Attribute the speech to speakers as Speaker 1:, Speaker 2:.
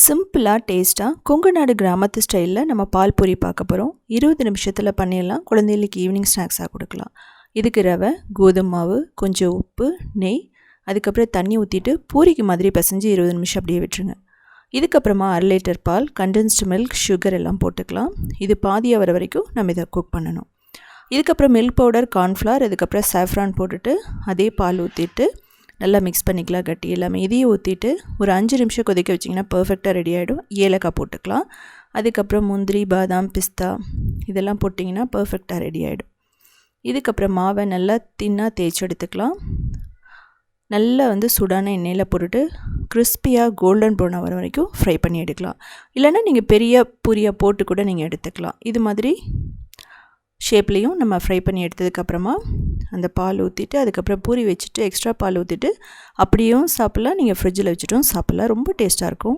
Speaker 1: சிம்பிளாக டேஸ்ட்டாக கொங்கு நாடு கிராமத்து ஸ்டைலில் நம்ம பால் பூரி பார்க்க போகிறோம் இருபது நிமிஷத்தில் பண்ணிடலாம். குழந்தைகளுக்கு ஈவினிங் ஸ்நாக்ஸாக கொடுக்கலாம். இதுக்கு ரவை கோதுமை மாவு கொஞ்சம் உப்பு நெய் அதுக்கப்புறம் தண்ணி ஊற்றிட்டு பூரிக்கு மாதிரி பிசைஞ்சு இருபது நிமிஷம் அப்படியே விட்டுருங்க. இதுக்கப்புறமா அரை லிட்டர் பால் கண்டென்ஸ்டு மில்க் சுகர் எல்லாம் போட்டுக்கலாம். இது பாதியாக வர வரைக்கும் நம்ம இதை குக் பண்ணணும். இதுக்கப்புறம் மில்க் பவுடர் கார்ன்ஃப்ளவர் அதுக்கப்புறம் சாஃப்ரான் போட்டுட்டு அதே பால் ஊற்றிட்டு நல்லா மிக்ஸ் பண்ணிக்கலாம் கட்டி எல்லாமே இதையும் ஊற்றிட்டு ஒரு அஞ்சு நிமிஷம் கொதிக்க வச்சிங்கன்னா பர்ஃபெக்டாக ரெடி ஆகிடும் ஏலக்காய் போட்டுக்கலாம். அதுக்கப்புறம் முந்திரி பாதாம் பிஸ்தா இதெல்லாம் போட்டிங்கன்னா பர்ஃபெக்டாக ரெடி ஆகிடும் இதுக்கப்புறம் மாவை நல்லா தின்னாக தேய்ச்சி எடுத்துக்கலாம். நல்லா வந்து சுடான எண்ணெயில் போட்டுட்டு கிறிஸ்பியாக கோல்டன் ப்ரௌன் வர வரைக்கும் ஃப்ரை பண்ணி எடுக்கலாம். இல்லைன்னா நீங்கள் பெரிய பூரியாக போட்டு கூட நீங்கள் எடுத்துக்கலாம். இது மாதிரி ஷேப்லேயும் நம்ம ஃப்ரை பண்ணி எடுத்ததுக்கப்புறமா அந்த பால் ஊற்றிட்டு அதுக்கப்புறம் பூரி வச்சுட்டு எக்ஸ்ட்ரா பால் ஊற்றிட்டு அப்படியும் சாப்பிட்லாம். நீங்கள் ஃப்ரிட்ஜில் வச்சுட்டும் சாப்பிட்லாம். ரொம்ப டேஸ்ட்டாக இருக்கும்.